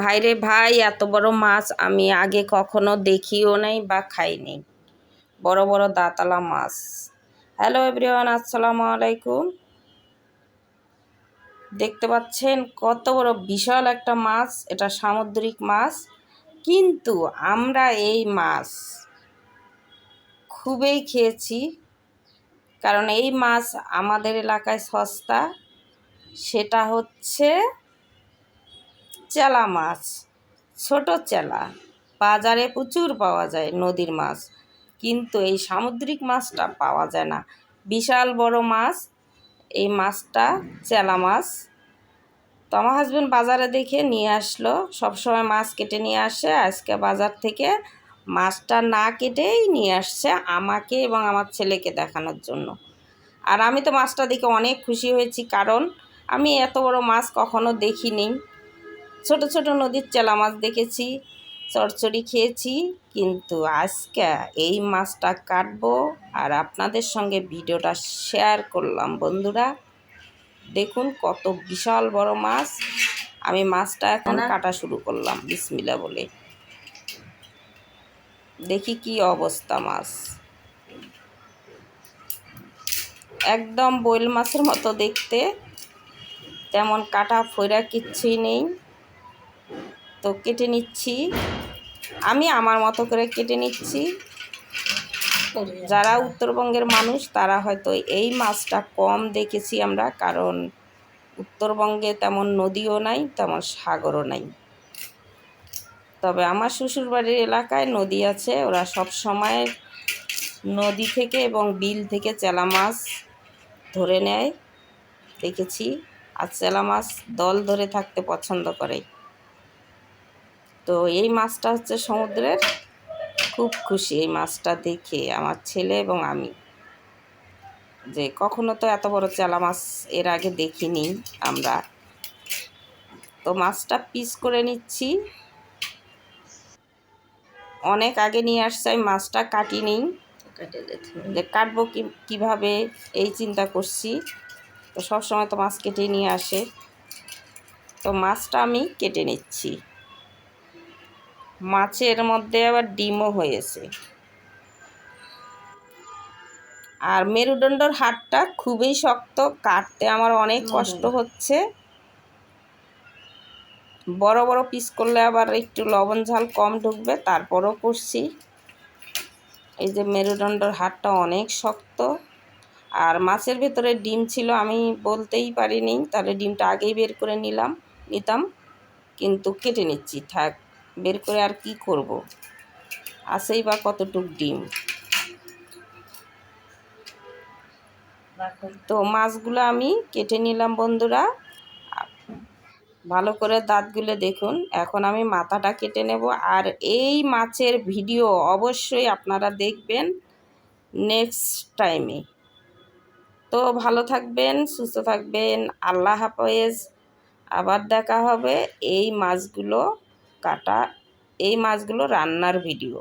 ভাইরে ভাই, এত বড় মাছ আমি আগে কখনো দেখিও নাই বা খাইনি। বড় বড় দাঁতালা মাছ। হ্যালো এভরিওয়ান, আসসালামু আলাইকুম। দেখতে পাচ্ছেন কত বড় বিশাল একটা মাছ, এটা সামুদ্রিক মাছ, কিন্তু আমরা এই মাছ খুবই খেয়েছি, কারণ এই মাছ আমাদের এলাকায় সস্তা, সেটা হচ্ছে চেলা মাছ, ছোট চেলা। বাজারে প্রচুর পাওয়া যায় নদীর মাছ, কিন্তু এই সামুদ্রিক মাছটা পাওয়া যায় না। বিশাল বড় মাছ, এই মাছটা চেলা মাছ। তো আমার হাজব্যান্ড বাজারে দেখে নিয়ে আসলো। সবসময় মাছ কেটে নিয়ে আসে। আজকে বাজার থেকে মাছটা না কেটেই নিয়ে আসছে আমাকে এবং আমার ছেলেকে দেখানোর জন্য। আর আমি তো মাছটা দেখে অনেক খুশি হয়েছি, কারণ আমি এত বড় মাছ কখনো দেখিনি। ছোট ছোট নদীর চেলা মাছ দেখেছি চড়চড়ি খেয়েছি কিন্তু আজকে এই মাছটা কাটবো আর আপনাদের সঙ্গে ভিডিওটা শেয়ার করলাম। বন্ধুরা দেখুন কত বিশাল বড় মাছ। আমি মাছটা এখন কাটা শুরু করলাম বিসমিলা বলে। দেখি কি অবস্থা মাছ। একদম বইল মাছের মতো দেখতে তেমন কাটা ফইরা কিচ্ছুই নেই। তো কেটে নিচ্ছি। আমি আমার মতো করে কেটে নিচ্ছি। যারা উত্তরবঙ্গের মানুষ, তারা হয়তো এই মাছটা কম দেখেছি আমরা, কারণ উত্তরবঙ্গে তেমন নদীও নাই, তেমন সাগরও নাই। তবে আমার শ্বশুরবাড়ির এলাকায় নদী আছে, ওরা সব সময় নদী থেকে এবং বিল থেকে চেলা মাছ ধরে নেয়, দেখেছি। আর চেলা মাছ দল ধরে থাকতে পছন্দ করে। তো এই মাছটা হচ্ছে সমুদ্রের। খুব খুশি এই মাছটা দেখে আমার ছেলে এবং আমি। যে কখনো তো এত বড় চেলা মাছ এর আগে দেখিনি আমরা। তো মাছটা পিস করে নিচ্ছি। অনেক আগে নিয়ে আসছে আমি মাছটা কাটি নিই যে কাটবো কি কীভাবে এই চিন্তা করছি। তো সবসময় তো মাছ কেটে নিয়ে আসে। তো মাছটা আমি কেটে নিচ্ছি। মাছের মধ্যে আবার ডিমও হয়েছে। আর মেরুদণ্ডর হাটটা খুবই শক্ত কাটতে আমার অনেক কষ্ট হচ্ছে। বড় বড় পিস করলে আবার একটু লবণ ঝাল কম ঢুকবে তারপরও করছি। এই যে মেরুদণ্ডর হাটটা অনেক শক্ত। আর মাছের ভেতরে ডিম ছিল আমি বলতেই পারিনি তাহলে ডিমটা আগেই বের করে নিলাম নিতাম কিন্তু কেটে নিচ্ছি থাক। বের করে আর কি করব? আসেই বা কতটুক ডিম? তো মাছগুলো আমি কেটে নিলাম বন্ধুরা। ভালো করে দাঁতগুলো দেখুন। এখন আমি মাথাটা কেটে নেব। আর এই মাছের ভিডিও অবশ্যই আপনারা দেখবেন নেক্সট টাইমে। তো ভালো থাকবেন, সুস্থ থাকবেন। আল্লাহ হাফেজ। আবার দেখা হবে এই মাছগুলো কাটা এই মাছগুলো রান্নার ভিডিও।